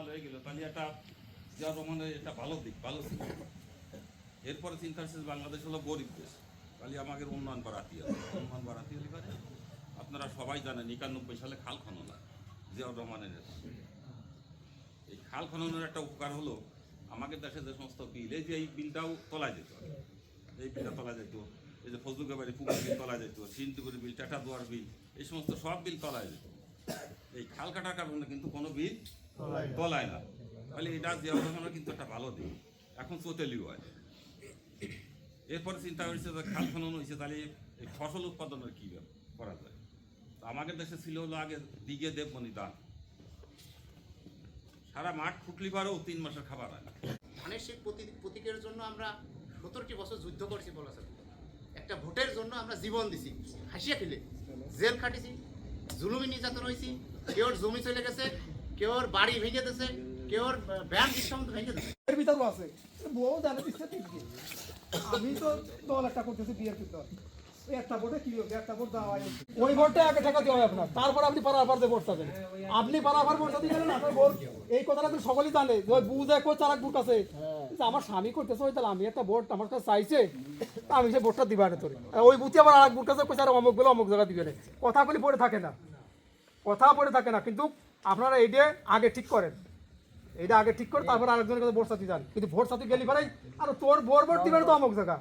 কামাল হয়ে গেল, তাহলে একটা জিয়া রহমানের এটা ভালো দিক, ভালো ছিল এরপরে চিন্তা হচ্ছে বাংলাদেশ হলো গরিব দেশ। তাহলে আমাদের উন্নয়ন বাড়াতে হবে উন্নয়ন বাড়াতে হলে পারে আপনারা সবাই জানেন, একানব্বই সালে খাল খনন জিয়াউর রহমানের এই খাল খননের একটা উপকার হলো আমাদের দেশে যে সমস্ত বিল, এই যে এই বিলটাও তোলা যেত। এই বিলটা তোলা যেত। এই যে ফজলুকে বাড়ি পুকুর বিল তোলা যেত, সিন্টুকুরি বিল টাটা দুয়ার বিল, এই সমস্ত সব বিল তোলা যেত। এই খাল কাটার কারণে কিন্তু কোনো বিল তোলায় না। তাহলে এটা জিয়াউর রহমানের কিন্তু একটা ভালো দিক। এখন চোতেলিও হয় এরপরে চিন্তা হয়েছে যে খাল খনন হয়েছে তাহলে এই ফসল উৎপাদনের কী করা যায়? তো আমাদের দেশে ছিল হলো আগে দিগে দেবমণি দান। সারা মাঠ ফুটলি পারেও তিন মাসের খাবার হয় ধানের প্রতি- প্রতীকের জন্য আমরা সত্তরটি বছর যুদ্ধ করছি বলা চলে একটা ভোটের জন্য আমরা জীবন দিছি। হাসিয়া খেলে। জেল খাটিছি জুলুমি নির্যাতন হয়েছি কেউর জমি চলে গেছে কেউর বাড়ি ভেঙে ব্যাংক ডিসকাউন্ট ভেঙে দিয়েছে। এর ভিতরও আছে। বউ জানে তিনটে আমি তো দল একটা করতেছি আপনি এই কথাটা জানে। এক বুক আছে। আমার স্বামী করতেছে ওই তাহলে আমি একটা ভোট আমার কাছে চাইছে, আমি সেই ভোটটা দিবা না তোর। ওই বুথে আবার আরেক কইছে, আর অমুক বলে অমুক জায়গা দিবে কথা বলি পড়ে থাকে না। কথা পড়ে থাকে না কিন্তু আপনারা এইটা আগে ঠিক করেন এটা আগে ঠিক করে তারপর আরেকজনের কাছে ভোট সাথে যান কিন্তু ভোট সাথে গেলি পারাই আর তোর বোর ভোট দিবে তো অমুক জায়গা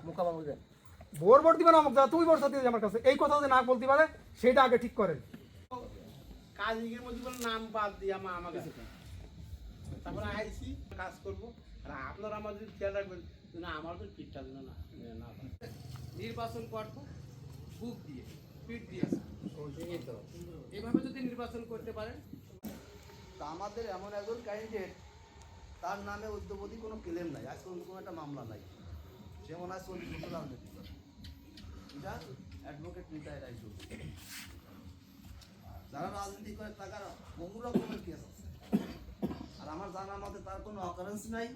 বোর ভোট দিবে না অমুক জায়গা তুই ভোট সাথে আমার কাছে এই কথা যদি না বলতে পারে সেটা আগে ঠিক করেন মধ্যে নাম বাদ দিয়ে আমার তারপরে আইসি কাজ করব আর আপনারা আমার যদি খেয়াল রাখবেন না আমার তো পিঠটা যেন না না নির্বাচন করব বুক দিয়ে এভাবে যদি নির্বাচন করতে পারেন? তা আমাদের এমন একজন ক্যান্ডিডেট তার নামে উদ্যোগতি কোনো ক্লেম নাই। আজ পর্যন্ত কোনো একটা মামলা নাই। সে মনে হয় চল্লিশ বছর রাজনীতি করে এটা অ্যাডভোকেট নিতাই রায়। যারা রাজনীতি করে তারা বহু রকমের কেস আছে? আর আমার জানা মতে তার কোনো অকারেন্স নাই।